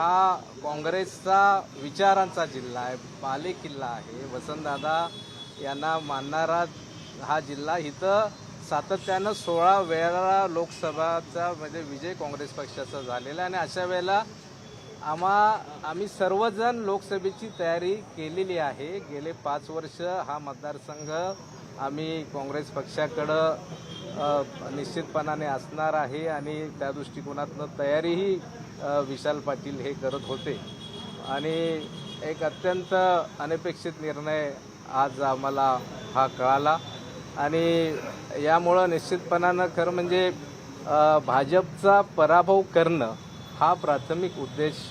हा काँग्रेसचा विचारांचा जिल्हा आहे बाले किल्ला आहे. वसंतदादा यांना मानणारा हा जिल्हा इथं सातत्यानं सोळा वेळा लोकसभाचा म्हणजे विजय काँग्रेस पक्षाचा झालेला आहे आणि अशा वेळेला आम्हा आम्ही सर्वजण लोकसभेची तयारी केलेली आहे. गेले पाच वर्ष हा मतदारसंघ आम्ही काँग्रेस पक्षाकडं निश्चितपणाने असणार आहे आणि त्या दृष्टिकोनातनं तयारीही विशाल पाटील हे करत होते. आणि एक अत्यंत अनपेक्षित निर्णय आज आम्हाला हा कळाला. आणि यामुळं निश्चितपणानं खरं म्हणजे भाजपचा पराभव करणं हा प्राथमिक उद्देश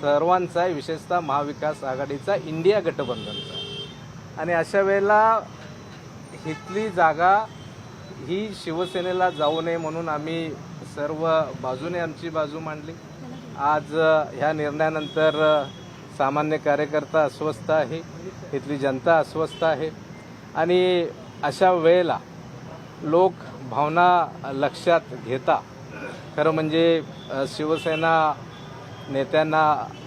सर्वांचा आहे. विशेषतः महाविकास आघाडीचा इंडिया गठबंधनचा. आणि अशा वेळेला इथली जागा ही शिवसेनेला जाऊ नये म्हणून आम्ही सर्व बाजूने आमची बाजू मांडली. आज ह्या निर्णयानंतर सामान्य कार्यकर्ता अस्वस्थ आहे इथली जनता अस्वस्थ आहे. आणि अशा वेळेला लोक भावना लक्षात घेता खरं म्हणजे शिवसेना नेत्यांना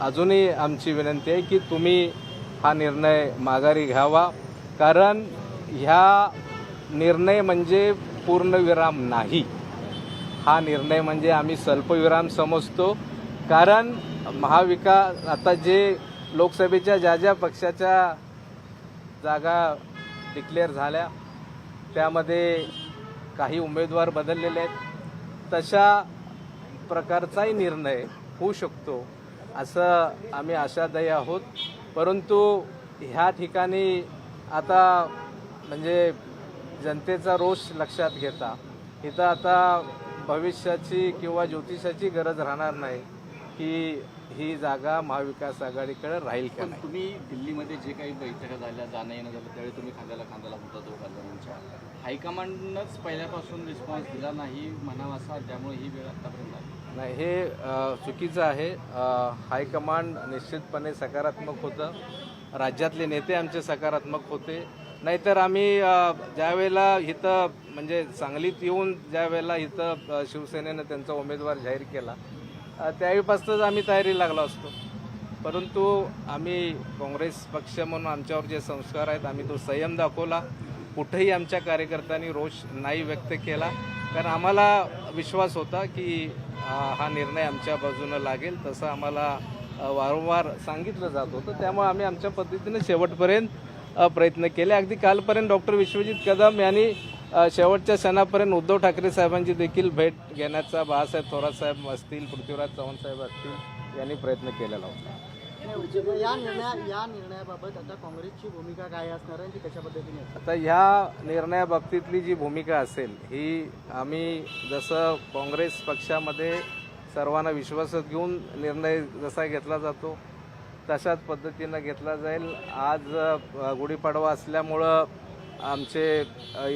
अजूनही आमची विनंती आहे की तुम्ही हा निर्णय माघारी घ्यावा. कारण ह्या निर्णय म्हणजे पूर्णविराम नाही. हा निर्णय म्हणजे आम्ही स्वल्पविराम समजतो. कारण महाविकास आता जे लोकसभेच्या ज्या ज्या पक्षाच्या जागा डिक्लेअर झाल्या त्यामध्ये काही उमेदवार बदललेले आहेत. तशा प्रकारचाही निर्णय होऊ शकतो असं आम्ही आशादायी आहोत. परंतु ह्या ठिकाणी आता म्हणजे जनतेचा रोष लक्षात घेता. इथं आता भविष्याची किंवा ज्योतिषाची गरज राहणार नाही की ही जागा महाविकास आघाडीकडे राहील का नाही. तुम्ही दिल्लीमध्ये जे काही बैठका झाल्या जाणं येणं झालं त्यावेळी तुम्ही खांद्याला खांद्याला होता दोघा जणांच्या हायकमांडनंच पहिल्यापासून रिस्पॉन्स दिला नाही म्हणावा असा त्यामुळे ही वेळ आतापर्यंत आली. नाही हे चुकीचं आहे. हायकमांड निश्चितपणे सकारात्मक होतं. राज्यातले नेते आमचे सकारात्मक होते. नाहीतर आम्ही ज्यावेळेला इथं म्हणजे सांगलीत येऊन ज्या वेळेला इथं शिवसेनेनं त्यांचा उमेदवार जाहीर केला त्यावेळीपासूनच आम्ही तयारी लागलो असतो. परंतु आम्ही काँग्रेस पक्ष म्हणून आमच्यावर जे संस्कार आहेत आम्ही तो संयम दाखवला. कुठेही आमच्या कार्यकर्त्यांनी रोष नाही व्यक्त केला. कारण आम्हाला विश्वास होता की हा निर्णय आमच्या बाजूनं लागेल. तसं आम्हाला वारंवार सांगितलं जात होतं. त्यामुळे आम्ही आमच्या पद्धतीनं शेवटपर्यंत प्रयत्न केले अगदी कालपर्यंत डॉक्टर विश्वजित कदम यांनी शेवटच्या क्षणापर्यंत उद्धव ठाकरे साहेबांची देखील भेट घेण्याचा बाळासाहेब थोरात साहेब असतील पृथ्वीराज चव्हाण साहेब असतील यांनी प्रयत्न केलेला होता या निर्णया या निर्णयाबाबत आता काँग्रेसची भूमिका काय असणार आहे कशा पद्धतीने? आता ह्या निर्णयाबाबतीतली जी भूमिका असेल ही आम्ही जसं काँग्रेस पक्षामध्ये सर्वांना विश्वासात घेऊन निर्णय जसा घेतला जातो तशाच पद्धतीनं घेतला जाईल. आज गुढीपाडवा असल्यामुळं आमचे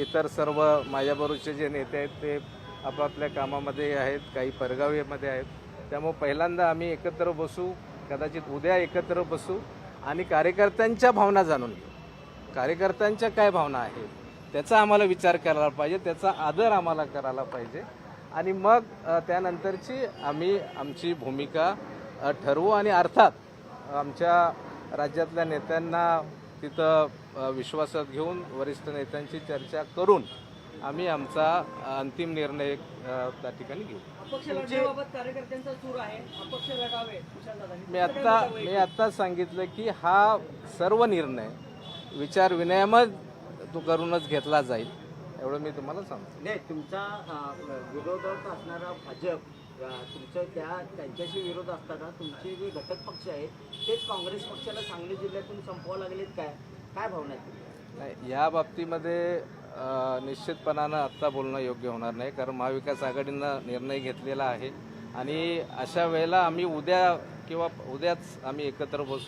इतर सर्व माझ्याबरोबरचे जे नेते आहेत ते आपापल्या कामामध्ये आहेत काही परगावीमध्ये आहेत. त्यामुळे पहिल्यांदा आम्ही एकत्र बसू कदाचित उद्या एकत्र बसू आणि कार्यकर्त्यांच्या भावना जाणून घेऊ. कार्यकर्त्यांच्या काय भावना आहेत त्याचा आम्हाला विचार करायला पाहिजे त्याचा आदर आम्हाला करायला पाहिजे. आणि मग त्यानंतरची आम्ही आमची भूमिका ठरवू आणि अर्थात आमच्या राज्यातल्या नेत्यांना तिथं विश्वासात घेऊन वरिष्ठ नेत्यांची चर्चा करून आम्ही आमचा अंतिम निर्णय त्या ठिकाणी घेऊ. अपक्ष लढण्याबाबत कार्यकर्त्यांचा सूर आहे. अपक्ष लढावे विशालदादांनी. मी आत्ता मी आत्ताच सांगितलं की हा सर्व निर्णय विचार विनिमय तो करूनच घेतला जाईल एवढं मी तुम्हाला सांगतो. नाही तुमचा विरोधात असणारा भाजप तुमचं त्या त्यांच्याशी विरोध असताना तुमचे जे घटक पक्ष आहेत तेच काँग्रेस पक्षाला सांगली जिल्ह्यातून संपवावं लागलेत काय? काय भावना नाही या बाबतीमध्ये निश्चितपणानं आत्ता बोलणं योग्य होणार नाही कारण महाविकास आघाडीनं निर्णय घेतलेला आहे. आणि अशा वेळेला आम्ही उद्या किंवा उद्याच आम्ही एकत्र बसू.